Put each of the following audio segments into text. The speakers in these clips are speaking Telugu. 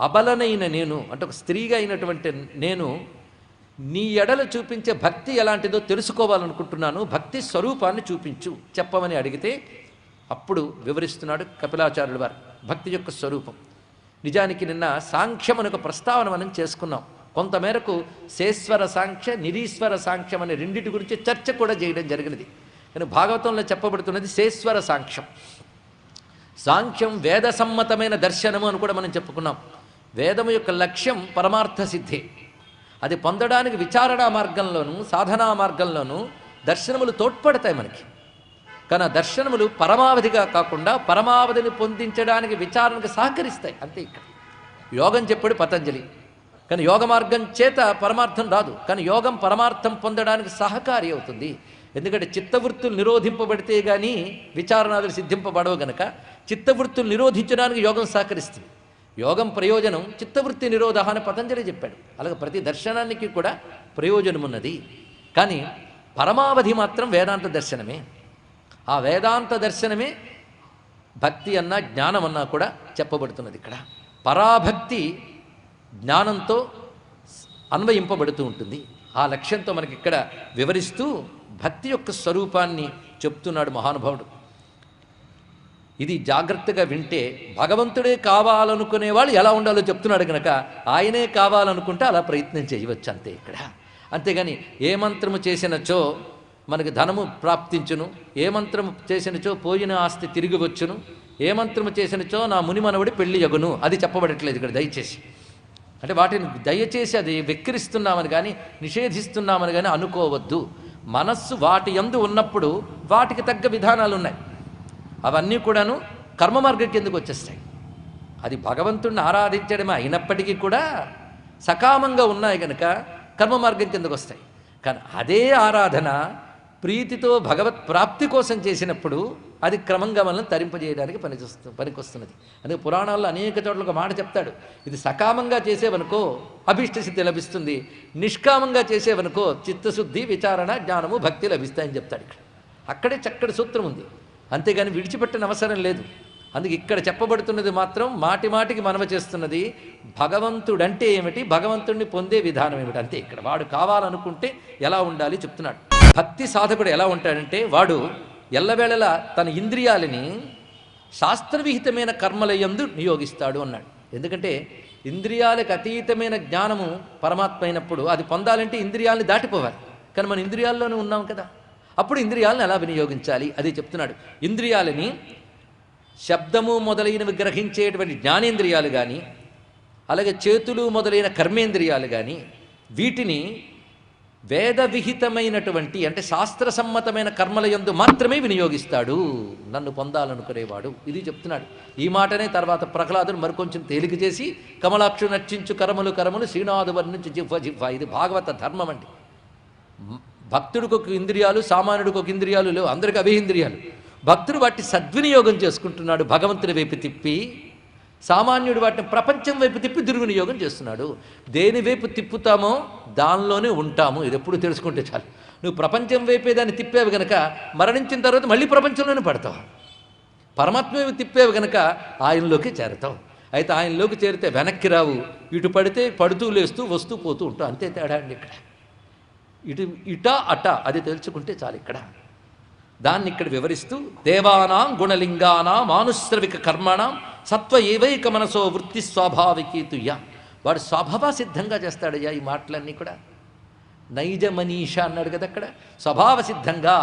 అబలనైన నేను అంటే ఒక స్త్రీగా అయినటువంటి నేను నీ ఎడలు చూపించే భక్తి ఎలాంటిదో తెలుసుకోవాలనుకుంటున్నాను. భక్తి స్వరూపాన్ని చూపించు చెప్పమని అడిగితే అప్పుడు వివరిస్తున్నాడు కపిలాచార్యుల వారు భక్తి యొక్క స్వరూపం. నిజానికి నిన్న సాంఖ్యం అనే ఒక ప్రస్తావన మనం చేసుకున్నాం. కొంతమేరకు శేశ్వర సాంఖ్య నిరీశ్వర సాంఖ్యం అనే రెండింటి గురించి చర్చ కూడా చేయడం జరిగినది. కానీ భాగవతంలో చెప్పబడుతున్నది శేశ్వర సాంఖ్యం. సాంఖ్యం వేద సమ్మతమైన దర్శనము అని కూడా మనం చెప్పుకున్నాం. వేదము యొక్క లక్ష్యం పరమార్థ సిద్ధి. అది పొందడానికి విచారణ మార్గంలోనూ సాధనా మార్గంలోనూ దర్శనములు తోడ్పడతాయి మనకి. కానీ దర్శనములు పరమావధిగా కాకుండా పరమావధిని పొందించడానికి విచారణకు సహకరిస్తాయి. అంతే ఇక్కడ. యోగం చెప్పాడు పతంజలి. కానీ యోగ మార్గం చేత పరమార్థం రాదు. కానీ యోగం పరమార్థం పొందడానికి సహకారి అవుతుంది. ఎందుకంటే చిత్తవృత్తులు నిరోధింపబడితే కానీ విచారణాదులు సిద్ధింపబడవు గనక చిత్తవృత్తులు నిరోధించడానికి యోగం సహకరిస్తుంది. యోగం ప్రయోజనం చిత్తవృత్తి నిరోధ అని పతంజలి చెప్పాడు. అలాగే ప్రతి దర్శనానికి కూడా ప్రయోజనం ఉన్నది. కానీ పరమావధి మాత్రం వేదాంత దర్శనమే. ఆ వేదాంత దర్శనమే భక్తి అన్నా జ్ఞానం అన్నా కూడా చెప్పబడుతున్నది ఇక్కడ. పరాభక్తి జ్ఞానంతో అన్వయింపబడుతూ ఉంటుంది. ఆ లక్ష్యంతో మనకి ఇక్కడ వివరిస్తూ భక్తి యొక్క స్వరూపాన్ని చెప్తున్నాడు మహానుభావుడు. ఇది జాగ్రత్తగా వింటే భగవంతుడే కావాలనుకునే వాళ్ళు ఎలా ఉండాలో చెప్తున్నాడు కనుక ఆయనే కావాలనుకుంటే అలా ప్రయత్నం చేయవచ్చు అంతే ఇక్కడ. అంతేగాని ఏ మంత్రము చేసినచో మనకి ధనము ప్రాప్తించును ఏ మంత్రము చేసినచో పోయిన ఆస్తి తిరిగి వచ్చును ఏ మంత్రము చేసినచో నా ముని మనవడి పెళ్ళి యగును అది చెప్పబడట్లేదు ఇక్కడ దయచేసి. అంటే వాటిని దయచేసి అది వెక్కిరిస్తున్నామని కానీ నిషేధిస్తున్నామని కానీ అనుకోవద్దు. మనస్సు వాటి యందు ఉన్నప్పుడు వాటికి తగ్గ విధానాలు ఉన్నాయి అవన్నీ కూడాను కర్మ మార్గం కిందకు వచ్చేస్తాయి. అది భగవంతుణ్ణి ఆరాధించడమే అయినప్పటికీ కూడా సకామంగా ఉన్నాయి కనుక కర్మ మార్గం కిందకు వస్తాయి. కానీ అదే ఆరాధన ప్రీతితో భగవత్ ప్రాప్తి కోసం చేసినప్పుడు అది క్రమంగా మనల్ని తరింపజేయడానికి పనిచేస్తు పనికొస్తున్నది. అందుకే పురాణాల్లో అనేక చోట్ల ఒక మాట చెప్తాడు. ఇది సకామంగా చేసేవనుకో అభిష్ట సిద్ధి లభిస్తుంది నిష్కామంగా చేసేవనుకో చిత్తశుద్ధి విచారణ జ్ఞానము భక్తి లభిస్తాయని చెప్తాడు ఇక్కడ. అక్కడే చక్కటి సూత్రం ఉంది. అంతేగాని విడిచిపెట్టని అవసరం లేదు. అందుకే ఇక్కడ చెప్పబడుతున్నది మాత్రం మాటి మాటికి మనవ చేస్తున్నది భగవంతుడంటే ఏమిటి? భగవంతుడిని పొందే విధానం ఏమిటి? అంతే ఇక్కడ వాడు కావాలనుకుంటే ఎలా ఉండాలి చెప్తున్నాడు. భక్తి సాధకుడు ఎలా ఉంటాడంటే వాడు ఎల్లవేళలా తన ఇంద్రియాలని శాస్త్రవిహితమైన కర్మలయందు నియోగిస్తాడు అన్నాడు. ఎందుకంటే ఇంద్రియాలకు అతీతమైన జ్ఞానము పరమాత్మ అయినప్పుడు అది పొందాలంటే ఇంద్రియాలని దాటిపోవాలి. కానీ మన ఇంద్రియాల్లోనే ఉన్నాం కదా. అప్పుడు ఇంద్రియాలను ఎలా వినియోగించాలి? అది చెప్తున్నాడు. ఇంద్రియాలని శబ్దము మొదలైనవి గ్రహించేటువంటి జ్ఞానేంద్రియాలు కానీ అలాగే చేతులు మొదలైన కర్మేంద్రియాలు కానీ వీటిని వేద విహితమైనటువంటి అంటే శాస్త్ర సమ్మతమైన కర్మల యందు మాత్రమే వినియోగిస్తాడు. నన్ను పొందాలనుకునేవాడు. ఇది చెప్తున్నాడు. ఈ మాటనే తర్వాత ప్రహ్లాదును మరికొంచెం తేలిక చేసి కమలాక్షు నర్చించు కర్మలు కర్మలు శ్రీనాథు వర్ణించు జివ్వ జివ్వ. ఇది భాగవత ధర్మం అండి. భక్తుడికి ఒక ఇంద్రియాలు సామాన్యుడికి ఒక ఇంద్రియాలు లేవు. అందరికి అవే ఇంద్రియాలు. భక్తుడు వాటి సద్వినియోగం చేసుకుంటున్నాడు భగవంతుని వైపు తిప్పి సామాన్యుడు వాటిని ప్రపంచం వైపు తిప్పి దుర్వినియోగం చేస్తున్నాడు. దేని వైపు తిప్పుతామో దానిలోనే ఉంటాము. ఇది ఎప్పుడు తెలుసుకుంటే చాలు. నువ్వు ప్రపంచం వైపే దాన్ని తిప్పేవి గనక మరణించిన తర్వాత మళ్ళీ ప్రపంచంలోనే పడతావు. పరమాత్మ వైపు తిప్పేవి గనక ఆయనలోకి చేరతావు. అయితే ఆయనలోకి చేరితే వెనక్కి రావు. ఇటు పడితే పడుతూ లేస్తూ వస్తూ పోతూ ఉంటావు. అంతే తేడా అండి ఇక్కడ. ఇటు ఇట అట అది తెలుసుకుంటే చాలు ఇక్కడ. దాన్ని ఇక్కడ వివరిస్తూ దేవానాం గుణలింగానాం మానుశ్రవిక కర్మణం సత్వ ఏవైక మనసో వృత్తి స్వాభావికీతుయ్య వాడు స్వభావ సిద్ధంగా చేస్తాడయ్యా ఈ మాటలన్నీ కూడా. నైజ మనీష అన్నాడు కదా అక్కడ. స్వభావ సిద్ధంగా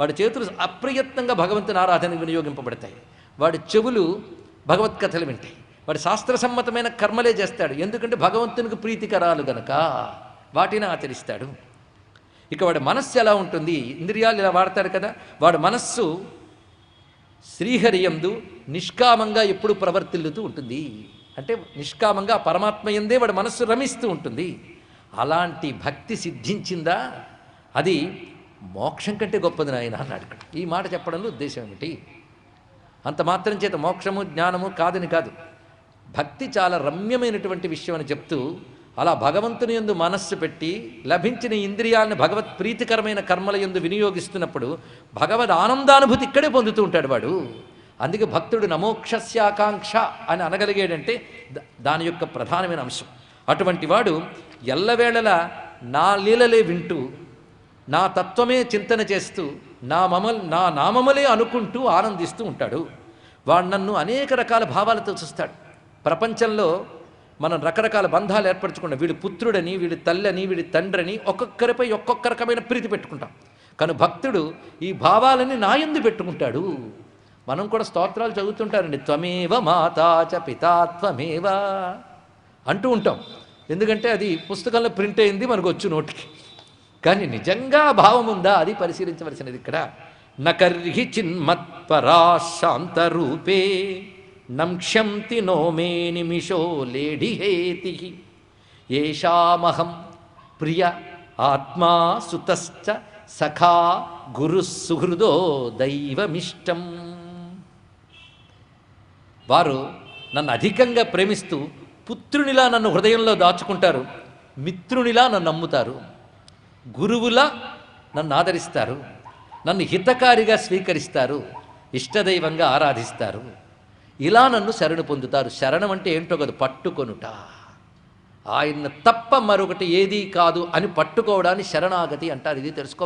వాడి చేతులు అప్రయత్నంగా భగవంతుని ఆరాధనకు వినియోగింపబడతాయి. వాడి చెవులు భగవత్కథలు వింటాయి. వాడు శాస్త్రసమ్మతమైన కర్మలే చేస్తాడు. ఎందుకంటే భగవంతునికి ప్రీతికరాలు గనక వాటిని ఆచరిస్తాడు. ఇక వాడి మనస్సు ఎలా ఉంటుంది? ఇంద్రియాలు ఇలా వాడతారు కదా? వాడి మనస్సు శ్రీహరియందు నిష్కామంగా ఎప్పుడు ప్రవర్తిల్లుతూ ఉంటుంది. అంటే నిష్కామంగా పరమాత్మ ఎందే వాడి మనస్సు రమిస్తూ ఉంటుంది. అలాంటి భక్తి సిద్ధించిందా? అది మోక్షం కంటే గొప్పది నాయన అన్నాడు ఇక్కడ. ఈ మాట చెప్పడంలో ఉద్దేశం ఏమిటి? అంత మాత్రం చేత మోక్షము జ్ఞానము కాదని కాదు. భక్తి చాలా రమ్యమైనటువంటి విషయం అని చెప్తూ అలా భగవంతుని యందు మనస్సు పెట్టి లభించిన ఇంద్రియాలను భగవత్ ప్రీతికరమైన కర్మల యందు వినియోగిస్తున్నప్పుడు భగవద్ ఆనందానుభూతి ఇక్కడే పొందుతూ ఉంటాడు వాడు. అందుకే భక్తుడు నమోక్షస్యాకాంక్ష అని అనగలిగాడంటే దాని యొక్క ప్రధానమైన అంశం. అటువంటి వాడు ఎల్లవేళలా నా లీలలే వింటూ నా తత్వమే చింతన చేస్తూ నా మమల్ నా నామములే అనుకుంటూ ఆనందిస్తూ ఉంటాడు. వాడు నన్ను అనేక రకాల భావాలతో చూస్తాడు. ప్రపంచంలో మనం రకరకాల బంధాలు ఏర్పరచుకున్నాం వీడి పుత్రుడని వీడి తల్లని వీడి తండ్రని ఒక్కొక్కరిపై ఒక్కొక్క రకమైన ప్రీతి పెట్టుకుంటాం. కానీ భక్తుడు ఈ భావాలని నా ఎందు పెట్టుకుంటాడు. మనం కూడా స్తోత్రాలు చదువుతుంటారండి. త్వమేవ మాతాచ పితాత్వమేవ అంటూ ఉంటాం. ఎందుకంటే అది పుస్తకంలో ప్రింట్ అయింది మనకు వచ్చు నోటికి. కానీ నిజంగా భావం ఉందా? అది పరిశీలించవలసినది ఇక్కడ. నకర్హి చిన్మత్పరా శాంతరూపే నంక్షంతి నో మే నిమిషో లేఢిహేతి ఏషామహం ప్రియ ఆత్మా సుతశ్చ సఖా గురు సుహృదో దైవమిష్టం. వారు నన్ను అధికంగా ప్రేమిస్తూ పుత్రునిలా నన్ను హృదయంలో దాచుకుంటారు మిత్రునిలా నన్ను నమ్ముతారు గురువులా నన్ను ఆదరిస్తారు నన్ను హితకారిగా స్వీకరిస్తారు ఇష్టదైవంగా ఆరాధిస్తారు. ఇలా నన్ను శరణు పొందుతారు. శరణం అంటే ఏంటో కదా పట్టుకొనుట. ఆయన తప్ప మరొకటి ఏదీ కాదు అని పట్టుకోవడాన్ని శరణాగతి అంటారు. ఇది తెలుసుకోవాలి.